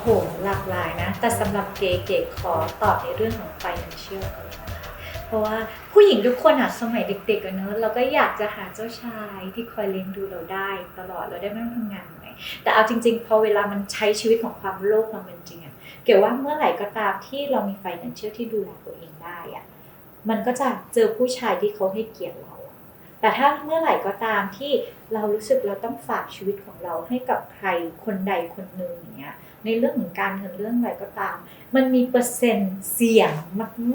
โหหลากหลายนะ แต่สำหรับเก๋เก๋ขอตอบในเรื่องของ financial ก่อนนะคะเพราะว่าผู้หญิงทุกคนอะสมัยเด็กๆอะเนอะเราก็อยากจะหาเจ้าชายที่คอยเลี้ยงดูเราได้ตลอดเราได้ไม่ต้องทำงานเหนแต่เอาจริง ๆ พอเวลามันใช้ชีวิตของความโลภความเป็นจริงอะเก๋ว่าเมื่อไหร่ก็ตามที่เรามี financial ที่ดูแลตัวเองได้อะมันก็จะเจอผู้ชายที่เขาให้เกียรติเรา แต่ถ้าเมื่อไหร่ก็ตามที่เรารู้สึกเราต้องฝากชีวิตของเราให้กับใครคนใดคนหนึ่งอย่างเงี้ยในเรื่องของการเงินเรื่องอะไรก็ตาม มันมีเปอร์เซ็นต์เสี่ยง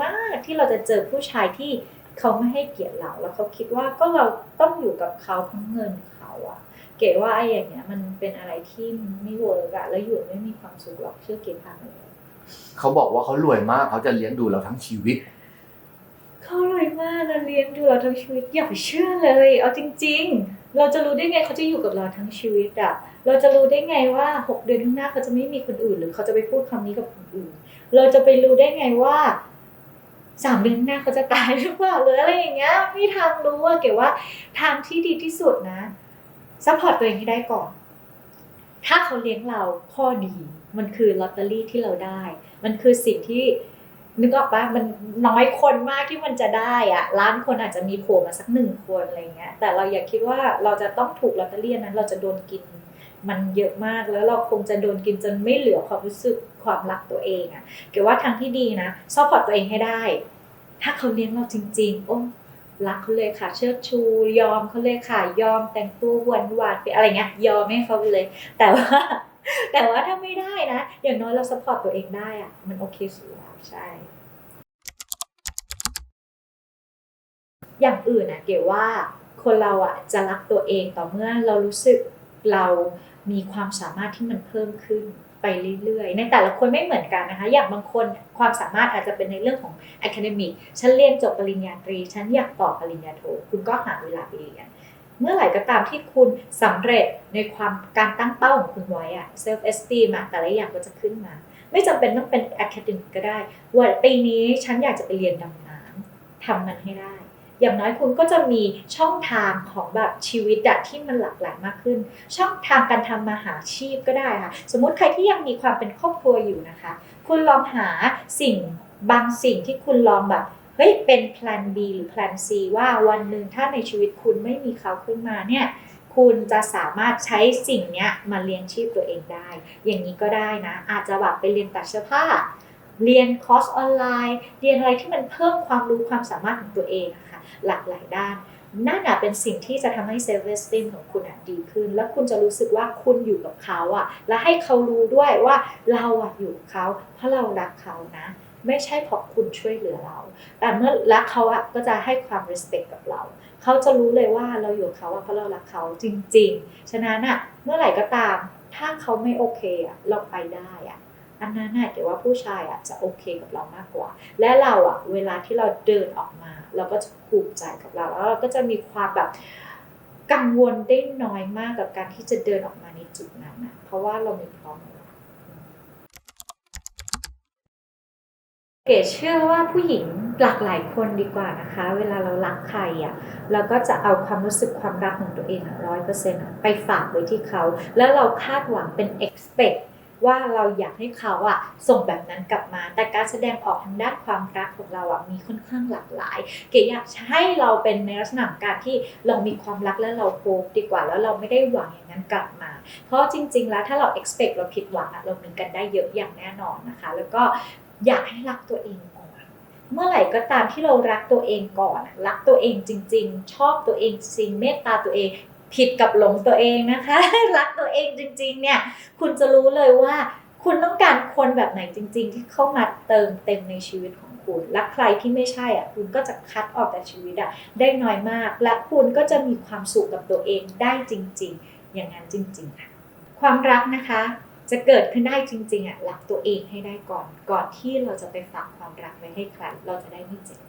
มากๆ ที่เราจะเจอผู้ชายที่เขาไม่ให้เกียรติเราแล้วเขาคิดว่าก็เราต้องอยู่กับเขาเพราะเงินเขาอะเก๋ว่าไอ้อย่างเงี้ยมันเป็นอะไรที่ไม่เวิร์กอะแล้วอยู่ไม่มีความสุขหรอกเชื่อเก๋พังเลยเขาบอกว่าเขารวยมากเขาจะเลี้ยงดูเราทั้งชีวิต เขาอรวยมากนะเลี้ยงดูเราทั้งชีวิตอย่าไปเชื่อเลย เอาจริง ๆ เราจะรู้ได้ไงเขาจะอยู่กับเราทั้งชีวิตอะเราจะรู้ได้ไงว่าหกเดือนข้างหน้าเขาจะไม่มีคนอื่น หรือเขาจะไปพูดคำนี้กับคนอื่น เราจะไปรู้ได้ไงว่าสามเดือนหน้าเขาจะตายหรือเปล่าหรืออะไรอย่างเงี้ยไม่ทางรู้อะเก๋ว่าทางที่ดีที่สุดนะซัพพอร์ตตัวเองให้ได้ก่อน ถ้าเขาเลี้ยงเราข้อดี มันคือลอตเตอรี่ที่เราได้ มันคือสิ่งที่ นึกออกปะมันน้อยคนมากที่มันจะได้อะล้านคนอาจจะมีโผล่มาสักหนึ่งคนอะไรเงี้ยแต่เราอย่าคิดว่าเราจะต้องถูกลอตเตอรี่นั้นเราจะโดนกินมันเยอะมากแล้วเราคงจะโดนกินจนไม่เหลือความรู้สึกความรักตัวเองอะเก๋ว่าทางที่ดีนะซัพพอร์ตตัวเองให้ได้ ถ้าเขาเลี้ยงเราจริง ๆ โอ้รักเขาเลยค่ะ เชิดชู ยอมเขาเลยค่ะ ยอมแต่งตัวหวานหวานไปอะไรเงี้ยยอมให้เขาไปเลย แต่ว่า แต่ว่าถ้าไม่ได้นะ อย่างน้อยเราซัพพอร์ตตัวเองได้อะมันโอเคสุดแล้ว ใช่ อย่างอื่นอะเก๋ว่าคนเราอะจะรักตัวเองต่อเมื่อเรารู้สึกเรามีความสามารถที่มันเพิ่มขึ้นไปเรื่อยๆ ในแต่ละคนไม่เหมือนกันนะคะ อย่างบางคนความสามารถอาจจะเป็นในเรื่องของ academic ฉันเรียนจบปริญญาตรี ฉันอยากต่อปริญญาโท คุณก็หาเวลาไปเรียน เมื่อไหร่ก็ตามที่คุณสำเร็จในความการตั้งเป้าของคุณไว้อะ self esteem อะแต่ละอย่างก็จะขึ้นมา ไม่จำเป็นต้องเป็น academic ก็ได้ว่าปีนี้ฉันอยากจะไปเรียนดำน้ำทำมันให้ได้ อย่างน้อยคุณก็จะมีช่องทางของแบบชีวิตอะที่มันหลากหลายมากขึ้น ช่องทางการทำมาหาชีพก็ได้ค่ะ สมมุติใครที่ยังมีความเป็นครอบครัวอยู่นะคะ คุณลองหาสิ่งบางสิ่งที่คุณลองแบบ เฮ้ยเป็นแพลน B หรือแพลน C ว่าวันหนึ่งถ้าในชีวิตคุณไม่มีเขาขึ้นมาเนี่ยคุณจะสามารถใช้สิ่งเนี้ยมาเลี้ยงชีพตัวเองได้ อย่างนี้ก็ได้นะ อาจจะแบบไปเรียนตัดเสื้อผ้า เรียนคอร์สออนไลน์ เรียนอะไรที่มันเพิ่มความรู้ความสามารถของตัวเองอะคะหลากหลายด้านนั่นอะเป็นสิ่งที่จะทำให้เซลฟ์เอสติมของคุณอะดีขึ้น แล้วคุณจะรู้สึกว่าคุณอยู่กับเขาอะและให้เขารู้ด้วยว่าเราอะอยู่กับเขา เพราะเรารักเขานะ ไม่ใช่เพราะคุณช่วยเหลือเรา แต่เมื่อรักเขาอะก็จะให้ความ respect กับเรา เขาจะรู้เลยว่าเราอยู่กับเขาอะเพราะเรารักเขาจริง ๆ ฉะนั้นอะเมื่อไหร่ก็ตาม ถ้าเขาไม่โอเคอะเราไปได้อะอันนั้นน่ะเดี๋ยวว่าผู้ชายอะจะโอเคกับเรามากกว่า และเราอะเวลาที่เราเดินออกมา เราก็จะภูมิใจกับเราแล้วเราก็จะมีความแบบกังวลได้น้อยมากกับการที่จะเดินออกมาในจุดนั้นนะเพราะว่าเรามีพร้อมอยู่แล้ว เก๋เชื่อว่าผู้หญิงหลากหลายคนดีกว่านะคะ เวลาเรารักใครอะเราก็จะเอาความรู้สึกความรักของตัวเองร้อยเปอร์เซ็นต์ไปฝากไว้ที่เขา แล้วเราคาดหวังเป็น expect ว่าเราอยากให้เขาอะส่งแบบนั้นกลับมา แต่การแสดงออกทางด้านความรักของเราอะมีค่อนข้างหลากหลาย เก๋อยากให้เราเป็นในลักษณะการที่เรามีความรักและเราโฮปดีกว่า แล้วเราไม่ได้หวังอย่างนั้นกลับมา เพราะจริง ๆ แล้วถ้าเรา expect เราผิดหวังอะเรามีกันได้เยอะอย่างแน่นอนนะคะ แล้วก็ อยากให้รักตัวเองก่อน เมื่อไหร่ก็ตามที่เรารักตัวเองก่อน รักตัวเองจริง ๆ ชอบตัวเองจริงเมตตาตัวเองผิดกับหลงตัวเองนะคะ รักตัวเองจริง ๆ เนี่ย คุณจะรู้เลยว่าคุณต้องการคนแบบไหนจริง ๆ ที่เข้ามาเติมเต็มในชีวิตของคุณ และใครที่ไม่ใช่อะคุณก็จะคัดออกจากชีวิตอะได้น้อยมาก และคุณก็จะมีความสุขกับตัวเองได้จริง ๆ อย่างนั้นจริงๆค่ะความรักนะคะ จะเกิดขึ้นได้จริงๆอะหลักตัวเองให้ได้ก่อน ก่อนที่เราจะไปฝากความรักไว้ให้ใครเราจะได้ไม่เจ็บ